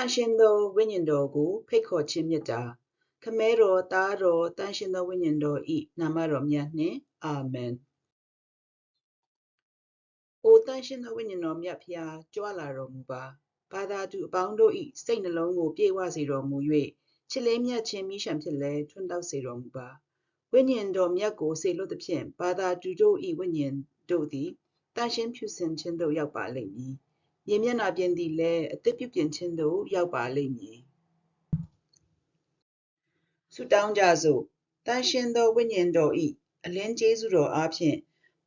န်ရှင်သောဝိညာဉ်တော်ကိုဖိတ်ခေါ်ခြင်းမြတ်တာခမဲတော်သားတော်တန်ရှင်သောဝိညာဉ်တော်ဤနာမတော်မြတ်နှင့်အာမင်။အိုတန်ရှင်သောဝိညာဉ်တော်မြတ်ဖျားကြွလာတော်မူပါ။ဘာသာသူအပေါင်းတို့ဤစိတ်နှလုံးကိုပြေဝစေတော်မူ၍ချစ်လေးမြတ်ခြင်းမိရှံဖြစ်လဲထွန်းတောက်စေတော်မူပါ။ဝိညာဉ်တော်မြတ်ကိုစေလွတ်သဖြင့်ဘာသာသူတို့ဤဝိညာဉ်တို့သည်တန်ရှင်ဖြူစင်ခြင်းသို့ရောက်ပါလိမ့်မည်။ မြေမျက်နှာပြင်သည်လည်းအသက်ပြုပြင်ခြင်းသို့ရောက်ပါလိမ့်မည်။ဆုတောင်းကြစို့တန်ရှင်သောဝိညာဉ်တော်ဤအလင်းကျေးဇူးတော်အားဖြင့်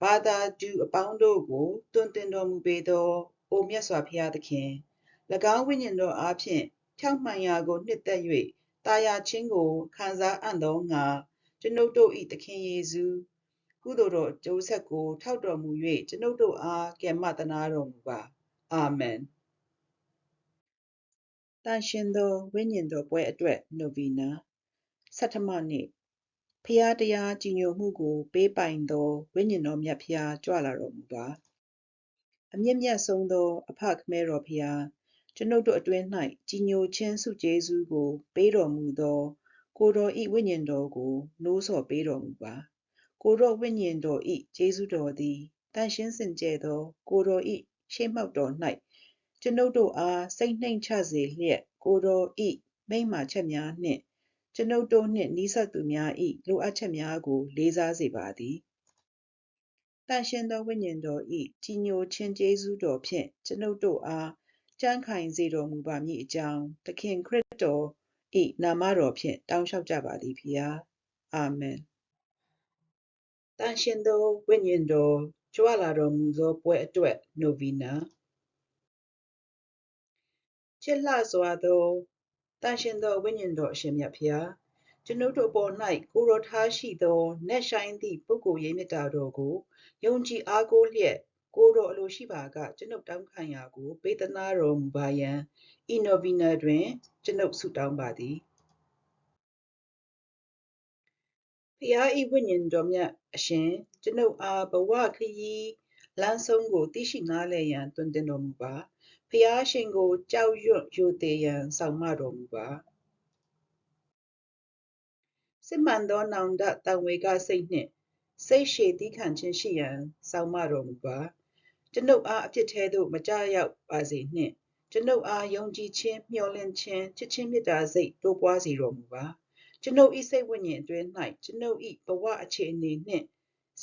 ဘာသာတူအပေါင်းတို့ကိုတွင်တင်တော်မူပေသောအိုမြတ်စွာဘုရားသခင်၎င်းဝိညာဉ်တော်အားဖြင့်ဖြောင့်မှန်ရာကိုနှစ်သက်၍တာယာခြင်းကိုခံစားအံ့သောငါကျွန်ုပ်တို့ဤသခင်ယေရှုကုသိုလ်တော်ကျိုးဆက်ကိုထောက်တော်မူ၍ကျွန်ုပ်တို့အားကယ်မတနာတော်မူပါ အာမင်တန်ရှင်သောဝိညာဉ်တော်ပွဲအတွက်နိုဗီနာဆဋ္ဌမနေ့ဖျားတရားကြည်ညိုမှုကို ပေးပိုင်သောဝိညာဉ်တော်မြတ်ဖျားကြွလာတော်မူပါအမြင့်မြတ်ဆုံးသော အဖခမဲတော်ဖျားကျွန်ုပ်တို့အတွင်း၌ကြည်ညိုခြင်းစုကျေးဇူးကို ပေးတော်မူသော ကိုတော်ဤဝိညာဉ်တော်ကိုနိုးဆော်ပေးတော်မူပါကိုတော်ဝိညာဉ်တော်ဤကျေးဇူးတော်သည်တန်ရှင်းစင်ကြယ်သော ကိုတော်ဤ ရှေးမှောက်တော်၌ကျွန်ုပ်တို့အားစိတ်နှိမ်ချစေလျက်ကိုတော်ဤမိမ့်မာချက်များနှင့်ကျွန်ုပ်တို့နှင့်နီးစပ်သူများ၏လိုအပ်ချက်များကို လေးစားစေပါသည်။တန်ရှင်သောဝိညာဉ်တော်၏ကြီးညိုခြင်းကျေးဇူးတော်ဖြင့်ကျွန်ုပ်တို့အားကြံ့ခိုင်စေတော်မူပါမည်အကြောင်းသခင်ခရစ်တော်၏နာမတော်ဖြင့်တောင်းလျှောက်ကြပါသည်ဖျား။အာမင်။တန်ရှင်သောဝိညာဉ်တော် ကြွလာတော်မူသောပွဲအတွက်နိုဗီနာချစ်လှစွာသောတန်ရှင်သောဝိညာဉ်တော်အရှင်မြတ်ဖျားကျွန်ုပ်တို့ပေါ်၌ကိုရောထားရှိသောနက်ဆိုင်သည့်ပုဂ္ဂိုလ်ရေးမြတ်တာတော်ကိုယုံကြည်အားကိုးလျက်ကိုတော်အလိုရှိပါကကျွန်ုပ်တောင်းခံရာကိုပေးသနာတော်မူပါယံဤနိုဗီနာတွင်ကျွန်ုပ်ဆုတောင်းပါသည် ဖျားဤဝိညာဉ်တော်မြတ်အရှင်ကျွန်ုပ်အားဘဝခရီးလမ်းဆုံးကိုသိရှိနားလည်ရန်တွင်တင်တော်မူပါဖျားရှင်ကိုကြောက်ရွံ့ယိုသေးရန်ဆောင်မတော်မူပါစစ်မှန်သောနောင်တတံဝေကစိတ်နှင့်စိတ်ရှည်သီးခံခြင်းရှိရန်ဆောင်မတော်မူပါကျွန်ုပ်အားအဖြစ်သေးသို့မကြရောက်ပါစေနှင့်ကျွန်ုပ်အားယုံကြည်ခြင်းမျှော်လင့်ခြင်းချစ်ခြင်းမေတ္တာစိတ်တိုးပွားစေတော်မူပါ ကျွန်ုပ်ဤစိတ်ဝိညာဉ်အတွင်း၌ကျွန်ုပ်ဤဘဝအခြေအနေနှင့်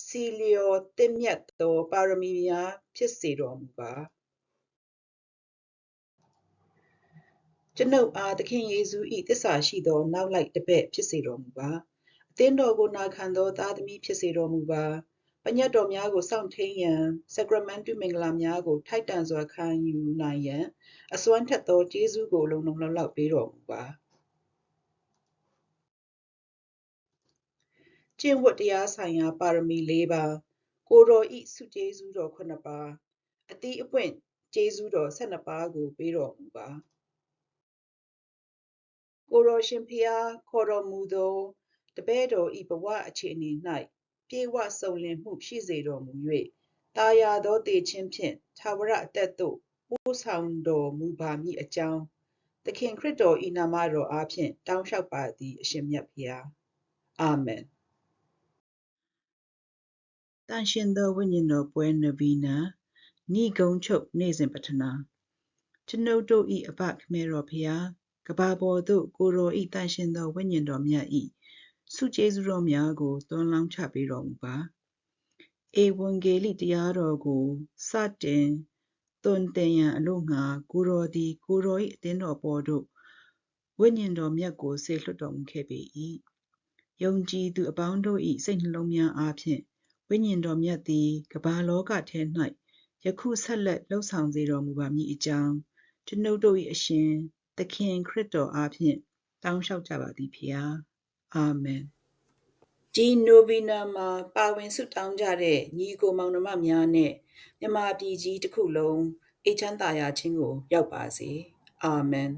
စီလျော်တင့်မြတ်သောပါရမီများဖြစ်စေတော်မူပါကျွန်ုပ်အားသခင်ယေရှု၏သစ္စာရှိသောနောက်လိုက်တပည့်ဖြစ်စေတော်မူပါအသင်းတော်ကိုနာခံသောသားသမီးဖြစ်စေတော်မူပါပညတ်တော်များကိုစောင့်ထိန်ရန် sacramental မင်္ဂလာများကိုထိုက်တန်စွာခံယူနိုင်ရန်အစွမ်းထက်သောကျေးဇူးကိုလုံလုံလောက်လောက်ပေးတော်မူပါ ကျင့်ဝတ်တရားဆိုင်ရာပါရမီ၄ပါးကိုတော်ဤစုကျေးဇူးတော်9ပါးအတိအပွင့်ကျေးဇူးတော်12ပါးကိုပေးတော်မူပါကိုတော်ရှင်ဖျားခေါ်တော်မူသောတပည့်တော်ဤဘဝအခြေအနေ၌ပြေဝစုံလင်မှုရှိစေတော်မူ၍တာယာသောတေခြင်းဖြင့်သာဝရအသက်သို့ပို့ဆောင်တော်မူပါမည်အကြောင်းသခင်ခရစ်တော်ဤနာမတော်အားဖြင့်တောင်းလျှောက်ပါသည်အရှင်မြတ်ဖျားအာမင် တန်ရှင်သောဝိညာဉ်တော်ပွဲနဗီနာဏိဂုံချုပ်နေ့စဉ်ပထနာကျွန်ုပ်တို့ဤအဘခမေတော်ဖျားကဘာပေါ်သို့ကိုရောဤတန်ရှင်သောဝိညာဉ်တော်မြတ်ဤဆုကျေးဇူးတော်များကိုသွန်လောင်းချပေးတော်မူပါဧဝံဂေလိတရားတော်ကိုစတင်သွန်သင်ရန်အလို့ငါကိုရောသည်ကိုရော၏အသင်းတော်ပေါ်သို့ဝိညာဉ်တော်မြတ်ကိုဆေလွတ်တော်မူခဲ့ပေ၏ယုံကြည်သူအပေါင်းတို့၏စိတ်နှလုံးများအားဖြင့် ဝိညာဉ်တော်မြတ်သည်ကမ္ဘာလောကထဲ၌ယခုဆက်လက်လှုပ်ဆောင်စေတော်မူပါမည်အကြောင်းကျွန်ုပ်တို့၏အရှင်သခင်ခရစ်တော်အားဖြင့်တောင်းလျှောက်ကြပါသည်ဖျားအာမင်ဒီနိုဗီနာမှာပါဝင်ဆုတောင်းကြတဲ့ညီကိုမောင်နှမများနဲ့မြမပြည်ကြီးတစ်ခုလုံးအိတ်ချမ်းသာရခြင်းကိုရောက်ပါစေအာမင်